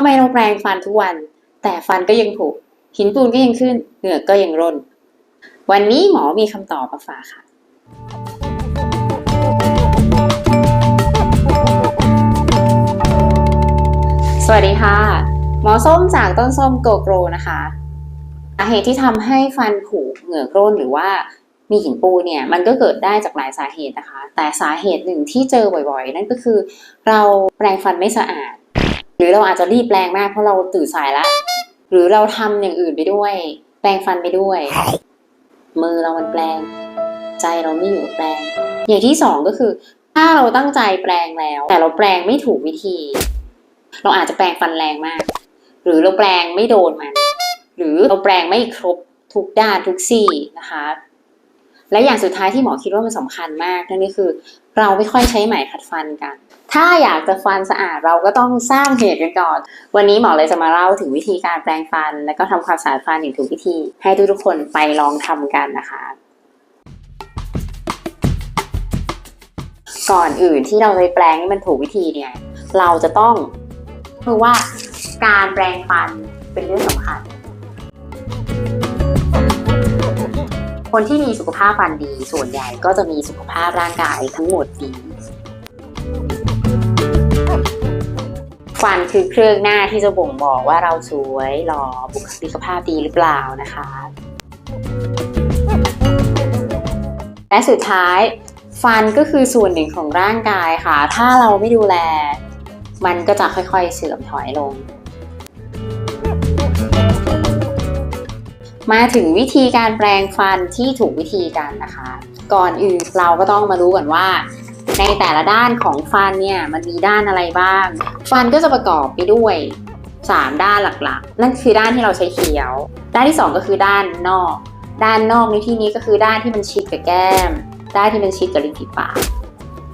ทำไมเราแปรงฟันทุกวัน แต่ฟันก็ยังผุหินปูนก็ยังขึ้น เหงือกก็ยังร่น วันนี้หมอมีคำตอบมาฝากค่ะ สวัสดีค่ะ หมอส้มจากต้นส้มโกโกรนะคะสาเหตุที่ทำให้ฟันผุเหงือกร่นหรือว่ามีหินปูนเนี่ยมันก็เกิดได้จากหลายสาเหตุนะคะ แต่สาเหตุหนึ่งที่เจอบ่อยๆ นั่นก็คือ เราแปรงฟันไม่สะอาด หรือเราอาจจะรีบแปรงมากเพราะเราตื่นสายแล้วหรือเราทำอย่างอื่นไปด้วย แปรงฟันไปด้วย มือเรามันแปรงใจเราไม่อยู่แปรงอย่างที่สองก็คือ ถ้าเราตั้งใจแปรงแล้ว แต่เราแปรงไม่ถูกวิธี เราอาจจะแปรงฟันแรงมาก หรือเราแปรงไม่โดนมัน หรือเราแปรงไม่ครบทุกด้านทุกซี่นะคะ และอย่างสุดท้ายที่หมอคิดว่ามันสำคัญมากนั่นก็คือ เราไม่ค่อยใช้ไหมขัดฟันกัน ถ้าอยากจะฟันสะอาดเราก็ต้องสร้างเหตุกันก่อน วันนี้หมอเลยจะมาเล่าถึงวิธีการแปรงฟัน และก็ทำความสะอาดฟันอย่างถูกวิธี ให้ทุกๆคนไปลองทำกันนะคะ ก่อนอื่นที่เราจะแปรงให้มันถูกวิธีเนี่ย เราจะต้องรู้ว่าการแปรงฟันเป็นเรื่องสำคัญ คนที่มีสุขภาพฟันดี ส่วนใหญ่ก็จะมีสุขภาพร่างกายทั้งหมดดีฟันคือเครื่องหน้าที่จะบ่งบอกว่าเราสวยหล่อบุคลิกภาพดีหรือเปล่านะคะ และสุดท้าย ฟันก็คือส่วนหนึ่งของร่างกายค่ะ ถ้าเราไม่ดูแล มันก็จะค่อยๆเสื่อมถอยลง มาถึงวิธีการแปรงฟันที่ถูกวิธีกันนะคะ ก่อนอื่นเราก็ต้องมารู้ก่อนว่า ในแต่ละด้านของฟันเนี่ยมันมีด้านอะไรบ้าง ฟันก็จะประกอบไปด้วย 3 ด้านหลักๆ นั่นคือด้านที่เราใช้เคี้ยว ด้านที่ 2 ก็คือด้านนอก ด้านนอกในที่นี้ก็คือด้านที่มันชิดกับแก้ม ด้านที่มันชิดกับริมฝีปาก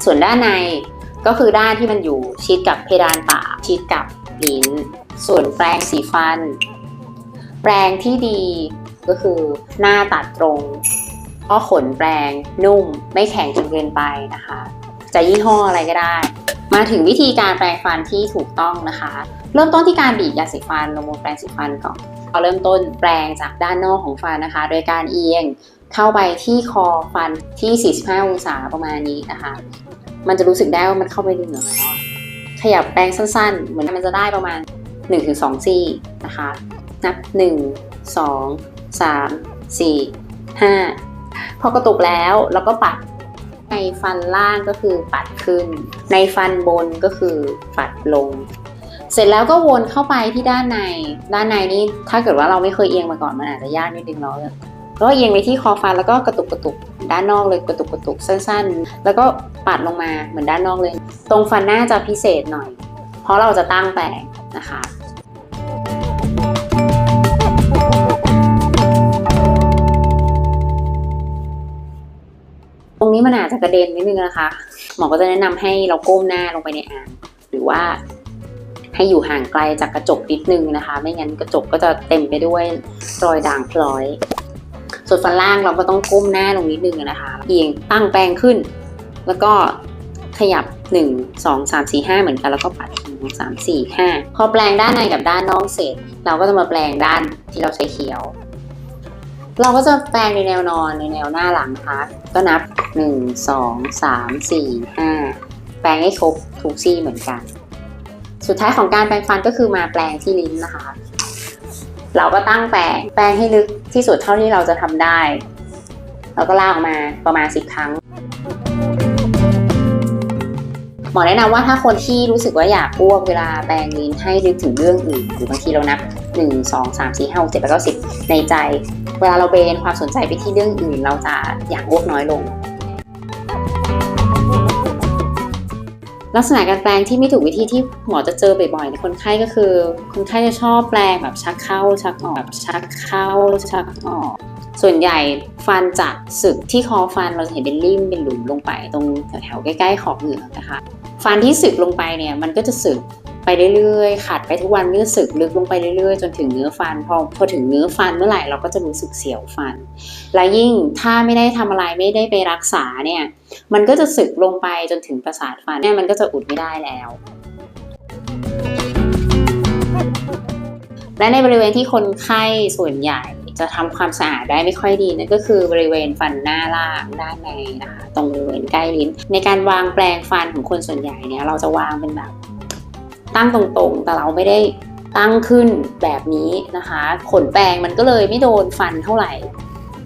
ส่วนด้านในก็คือด้านที่มันอยู่ชิดกับเพดานปากชิดกับลิ้น ส่วนแปรงสีฟัน แปรงที่ดี ก็คือหน้าตัดตรงเพราะขนแปรงนุ่ม ไม่แข็งจนเกินไปนะคะ จะยี่ห้ออะไรก็ได้ มาถึงวิธีการแปรงฟันที่ถูกต้องนะคะ เริ่มต้นที่การบีบยาสีฟันลงบนแปรงสีฟันก่อนเราเริ่มต้นแปรงจากด้านนอกของฟันนะคะ โดยการเอียงเข้าไปที่คอฟันที่ 45 องศาประมาณนี้นะคะ มันจะรู้สึกได้ว่ามันเข้าไปในเหนือแล้วอะขยับแปรงสั้นๆ เหมือนมันจะได้ประมาณ 1-2 ซี่นะคะ นับ 1 2 3 4 5 พอกระตุกแล้วเราก็ปัดในฟันล่างก็คือปัดขึ้น ในฟันบนก็คือปัดลง เสร็จแล้วก็วนเข้าไปที่ด้านใน ด้านในนี่ถ้าเกิดว่าเราไม่เคยเอียงมาก่อนมันอาจจะยากนิดนึงเนาะก็เอียงไปที่คอฟันแล้วก็กระตุกกระตุกด้านนอกเลยกระตุกกระตุกสั้น ๆ แล้วก็ปัดลงมาเหมือนด้านนอกเลย ตรงฟันหน้าจะพิเศษหน่อย เพราะเราจะตั้งแปรงนะคะ จะกระเด็นนิดนึงนะคะ หมอก็จะแนะนำให้เราก้มหน้าลงไปในอ่างหรือว่าให้อยู่ห่างไกลจากกระจกนิดนึงนะคะ ไม่งั้นกระจกก็จะเต็มไปด้วยรอยด่างพลอย ส่วนฟันล่างเราก็ต้องก้มหน้าลงนิดนึงนะคะเอียงตั้งแปรงขึ้น แล้วก็ขยับ 1 2 3 4 5 เหมือนกันแล้วก็ปัด1 3 4 5 พอแปลงด้านในกับด้านนอกเสร็จ เราก็จะมาแปลงด้านที่เราใช้เขียว เราก็จะแปลงในแนวนอนในแนวหน้าหลังนะคะก็นับ 1 2 3 4 5 แปลงให้ครบทุกซี่เหมือนกัน สุดท้ายของการแปรงฟันก็คือมาแปลงที่ลิ้นนะคะ เราก็ตั้งแปรงแปรงให้ลึกที่สุดเท่าที่เราจะทำได้แล้วก็ลากออกมาประมาณ 10 ครั้ง หมอแนะนำว่าถ้าคนที่รู้สึกว่าอยากอ้วกเวลาแปรงลิ้นให้นึกถึงเรื่องอื่นหรือบางทีเรานับ 1 2 3 4 5 6 7 8 9 10 ในใจ เวลาเราเบนความสนใจไปที่เรื่องอื่น เราจะอยากอ้วกน้อยลง ลักษณะการแปลงที่ไม่ถูกวิธีที่หมอจะเจอบ่อยๆในคนไข้ก็คือ คนไข้จะชอบแปลงแบบชักเข้าชักออกแบบชักเข้าชักออกส่วนใหญ่ฟันจะสึกที่คอฟันเราจะเห็นเป็นริ่มเป็นหลุมลงไป ตรงแถวๆใกล้ๆขอบเหงือกนะคะ ฟันที่สึกลงไปเนี่ยมันก็จะสึก ไปเรื่อยๆขัดไปทุกวันมันก็สึกลึกลงไปเรื่อยๆ จนถึงเนื้อฟัน พอพอถึงเนื้อฟันเมื่อไหร่เราก็จะรู้สึกเสียวฟัน และยิ่งถ้าไม่ได้ทำอะไรไม่ได้ไปรักษาเนี่ยมันก็จะสึกลงไปจนถึงประสาทฟันเนี่ยมันก็จะอุดไม่ได้แล้ว และในบริเวณที่คนไข้ส่วนใหญ่จะทำความสะอาดได้ไม่ค่อยดีนั่นก็คือบริเวณฟันหน้าล่างด้านในนะคะตรงบริเวณใกล้ลิ้น ในการวางแปลงฟันของคนส่วนใหญ่เนี่ยเราจะวางเป็นแบบ ตั้งตรงๆ แต่เราไม่ได้ตั้งขึ้นแบบนี้นะคะ ขนแปรงมันก็เลยไม่โดนฟันเท่าไหร่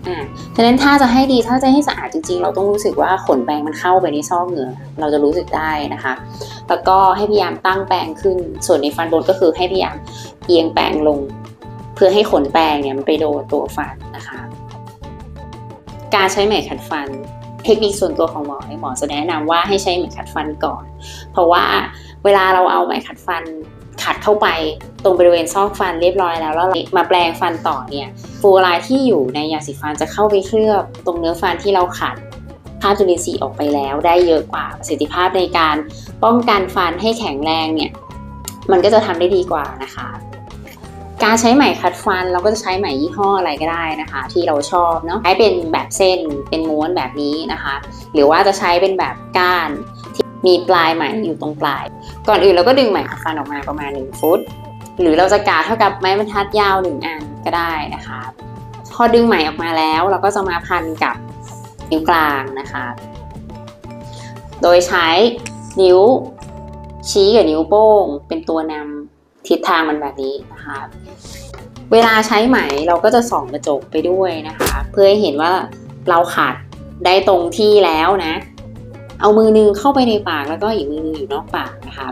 อ่าฉะนั้นถ้าจะให้ดีถ้าจะให้สะอาดจริงๆ เราต้องรู้สึกว่าขนแปรงมันเข้าไปในซอกเหงือเราจะรู้สึกได้นะคะ แล้วก็ให้พยายามตั้งแปรงขึ้น ส่วนในฟันบนก็คือให้พยายามเอียงแปรงลง เพื่อให้ขนแปรงเนี่ยมันไปโดนตัวฟันนะคะ การใช้ไหมขัดฟัน เทคนิคส่วนตัวของหมอหมอจะแนะนำว่าให้ใช้ไหมขัดฟันก่อน เพราะว่า เวลาเราเอาไหมขัดฟันขัดเข้าไปตรงบริเวณซอกฟันเรียบร้อยแล้วแล้วมาแปลงฟันต่อเนี่ยฟูรด์ที่อยู่ในยาสีฟันจะเข้าไปเคลือบตรงเนื้อฟันที่เราขัดคราบจุลินทรีย์ออกไปแล้วได้เยอะกว่าประสิทธิภาพในการป้องกันฟันให้แข็งแรงเนี่ยมันก็จะทำได้ดีกว่านะคะ การใช้ไหมขัดฟันเราก็จะใช้ไหมยี่ห้ออะไรก็ได้นะคะ ที่เราชอบเนาะใช้เป็นแบบเส้นเป็นม้วนแบบนี้นะคะ หรือว่าจะใช้เป็นแบบก้าน มีปลายไหมอยู่ตรงปลาย ก่อนอื่นเราก็ดึงไหมขันออกมาประมาณ 1 ฟุต หรือเราจะกาเท่ากับไม้บรรทัดยาว 1 อันก็ได้นะคะ พอดึงไหมออกมาแล้วเราก็จะมาพันกับนิ้วกลางนะคะ โดยใช้นิ้วชี้กับนิ้วโป้ง เป็นตัวนำทิศทางมันแบบนี้นะคะเวลาใช้ไหมเราก็จะส่องกระจกไปด้วยนะคะ เพื่อให้เห็นว่าเราขัดได้ตรงที่แล้วนะ เอามือนึงเข้าไปในปากแล้วก็อีกมือนึงอยู่นอกปากนะคะ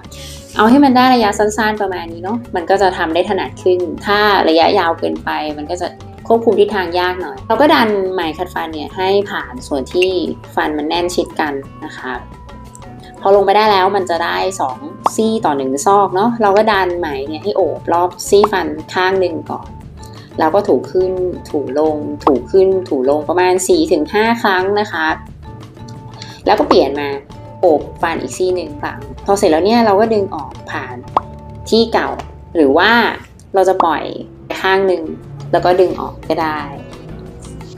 เอาให้มันได้ระยะสั้นๆประมาณนี้เนาะมันก็จะทำได้ถนัดขึ้น ถ้าระยะยาวเกินไป มันก็จะควบคุมทิศทางยากหน่อย เราก็ดันไหมขัดฟันเนี่ยให้ผ่านส่วนที่ฟันมันแน่นชิดกันนะคะพอลงไปได้แล้วมันจะได้ 2 ซี่ต่อ 1 ซอกเนาะเราก็ดันไหมเนี่ยให้โอบรอบซี่ฟันข้างหนึ่งก่อนแล้วก็ถูขึ้นถูลง ถูขึ้นถูลงประมาณ 4-5 ครั้งนะคะ แล้วก็เปลี่ยนมาโอบฟันอีกซี่หนึ่งฝั่งพอเสร็จแล้วเนี่ยเราก็ดึงออกผ่านที่เก่า หรือว่าเราจะปล่อยข้างหนึ่งแล้วก็ดึงออกก็ได้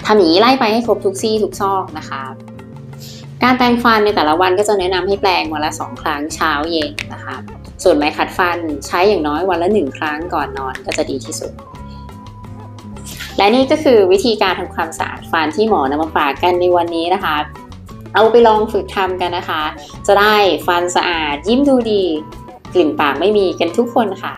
ทำอย่างนี้ไล่ไปให้ครบทุกซี่ทุกซอกนะคะการแปรงฟันในแต่ละวันก็จะแนะนำให้แปรงวันละสองครั้งเช้าเย็นนะคะ ส่วนไม้ขัดฟันใช้อย่างน้อยวันละหนึ่งครั้งก่อนนอนก็จะดีที่สุด และนี่ก็คือวิธีการทำความสะอาดฟันที่หมอนำมาฝากกันในวันนี้นะคะ เอาไปลองฝึกทำกันนะคะ จะได้ฟันสะอาดยิ้มดูดี กลิ่นปากไม่มีกันทุกคนค่ะ